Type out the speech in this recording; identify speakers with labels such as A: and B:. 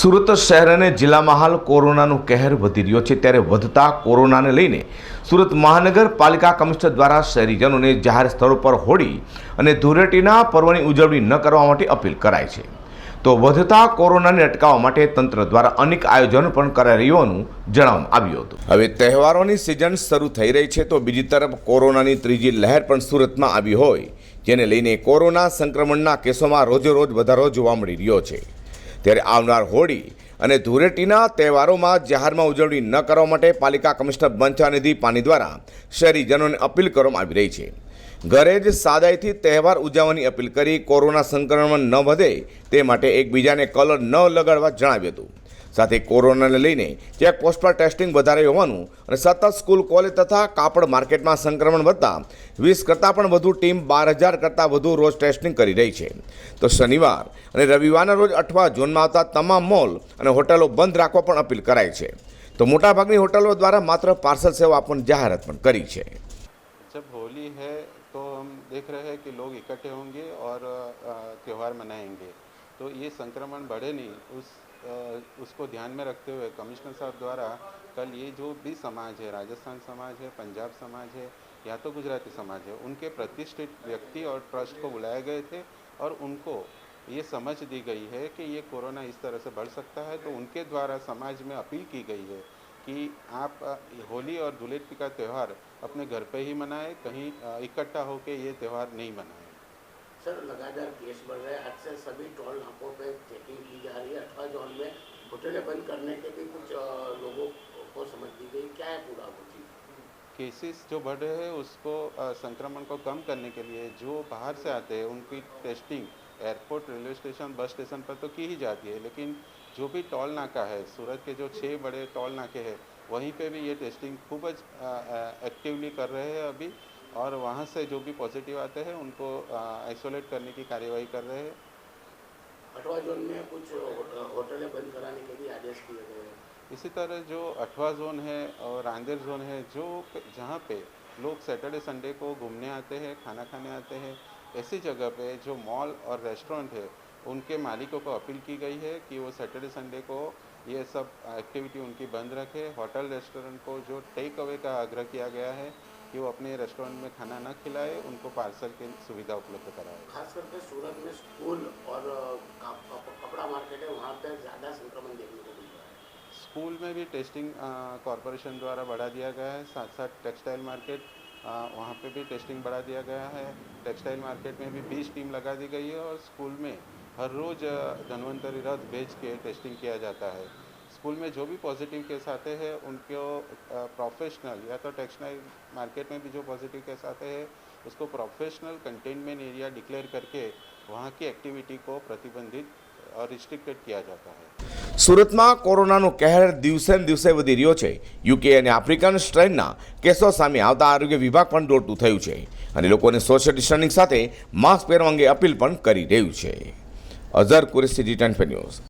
A: સુરત શહેર અને જિલ્લામાં હાલ કોરોનાનું કહેર વધી રહ્યો છે. ત્યારે વધતા કોરોનાને લઈને સુરત મહાનગરપાલિકા કમિશનર દ્વારા શહેરીજનોને જાહેર સ્થળો પર હોળી અને ધૂળેટીના પર્વની ઉજવણી ન કરવા માટે અપીલ કરાઈ છે. તો વધતા કોરોનાને અટકાવવા માટે તંત્ર દ્વારા અનેક આયોજનો પણ કરાઈ રહ્યું જણાવવામાં આવ્યું હતું. હવે તહેવારોની સિઝન શરૂ થઈ રહી છે તો બીજી તરફ કોરોનાની ત્રીજી લહેર પણ સુરતમાં આવી હોય. જેને લઈને કોરોના સંક્રમણના કેસોમાં રોજે રોજ વધારો જોવા મળી રહ્યો છે. ત્યારે આવનાર હોળી અને ધૂળેટીના તહેવારોમાં જાહેરમાં ઉજવણી ન કરવા માટે પાલિકા કમિશનર બંછાનિધિ પાની દ્વારા શહેરીજનોને અપીલ કરવામાં આવી રહી છે. ઘરે જ સાદાઈથી તહેવાર ઉજવવાની અપીલ કરી કોરોના સંક્રમણ ન વધે તે માટે એકબીજાને કલર ન લગાડવા જણાવ્યું હતું. સાથે કોરોનાને લઈને ચેકપોસ્ટ પર ટેસ્ટિંગ વધારે હોવાનું અને સતત સ્કૂલ કોલેજ તથા કાપડ માર્કેટમાં સંક્રમણ વધતા વીસ કરતાં પણ વધુ ટીમ બાર હજાર કરતાં વધુ રોજ ટેસ્ટિંગ કરી રહી છે તો શનિવાર અને રવિવારના રોજ અઠવા ઝોનમાં આવતા તમામ મોલ અને હોટલો બંધ રાખવા પણ અપીલ કરાઈ છે તો મોટાભાગની હોટલો દ્વારા માત્ર પાર્સલ સેવા આપવાની જાહેરાત પણ કરી છે
B: जब होली है तो हम देख रहे हैं कि लोग इकट्ठे होंगे और अ, त्यौहार मनाएंगे तो ये संक्रमण बढ़े नहीं। उस अ, उसको ध्यान में रखते हुए कमिश्नर साहब द्वारा कल ये जो भी समाज है राजस्थान समाज है पंजाब समाज है या तो गुजराती समाज है उनके प्रतिष्ठित व्यक्ति और ट्रस्ट को बुलाए गए थे और उनको ये समझ दी गई है कि ये कोरोना इस तरह से बढ़ सकता है। तो उनके द्वारा समाज में अपील की गई है कि आप होली और धुलेटी का त्यौहार अपने घर पे ही मनाएँ कहीं इकट्ठा होकर ये त्यौहार नहीं मनाएँ।
C: सर, लगातार केस बढ़ रहे हैं। आज से सभी टोल नाकों पे चेकिंग की जा रही है। अठवा जोन में होटलें बंद करने के भी कुछ लोगों को समझ दी गई। क्या है पूरा वो
B: केसेस जो बढ़ रहे हैं, उसको संक्रमण को कम करने के लिए जो बाहर से आते हैं, उनकी testing airport, railway station, bus station पर तो की ही जाती है। लेकिन जो भी टोल नाका है, सूरत के जो छः बड़े टोल नाके हैं, वहीं पे भी ये टेस्टिंग खूब एक्टिवली कर रहे हैं अभी। और वहाँ से जो भी पॉजिटिव आते हैं उनको आइसोलेट करने की कार्यवाही कर रहे हैं।
C: अठवा जोन में कुछ होट- होटलें बंद कराने के भी आदेश किए गए हैं।
B: इसी तरह जो अठवा जोन है और रांदेर जोन है जो जहाँ पे लोग सैटरडे संडे को घूमने आते हैं खाना खाने आते हैं ऐसी जगह पे जो मॉल और रेस्टोरेंट है उनके मालिकों को अपील की गई है कि वो सैटरडे संडे को ये सब एक्टिविटी उनकी बंद रखे। होटल रेस्टोरेंट को जो टेक अवे का आग्रह किया गया है कि वो अपने रेस्टोरेंट में खाना ना खिलाए उनको पार्सल की सुविधा उपलब्ध कराए।
C: खास करके सूरत में स्कूल और कपड़ा मार्केट है वहाँ पे ज़्यादा संक्रमण देखने को मिल रहा है।
B: स्कूल में भी टेस्टिंग कॉरपोरेशन द्वारा बढ़ा दिया गया है। साथ साथ टेक्सटाइल मार्केट अ, वहाँ पे भी टेस्टिंग बढ़ा दिया गया है। टेक्सटाइल मार्केट में भी बीस टीम लगा दी गई है और स्कूल में हर रोज़ धन्वंतरी रथ भेज के टेस्टिंग किया जाता है। स्कूल में जो भी पॉजिटिव केस आते हैं उनको प्रोफेशनल या तो टेक्सटाइल मार्केट में भी जो पॉजिटिव केस आते हैं उसको प्रोफेशनल कंटेनमेंट एरिया डिक्लेयर करके वहाँ की एक्टिविटी को प्रतिबंधित और रिस्ट्रिक्टेड किया जाता है
A: સુરતમાં કોરોનાનો કહેર દિવસે ને દિવસે વધી રહ્યો છે યુકે અને આફ્રિકન સ્ટ્રેનના કેસો સામે આવતા આરોગ્ય વિભાગ પણ દોડતું થયું છે અને લોકોને સોશિયલ ડિસ્ટન્સિંગ સાથે માસ્ક પહેરવા અંગે અપીલ પણ કરી રહ્યું છે અઝર કુરેશી જી ટેન ન્યૂઝ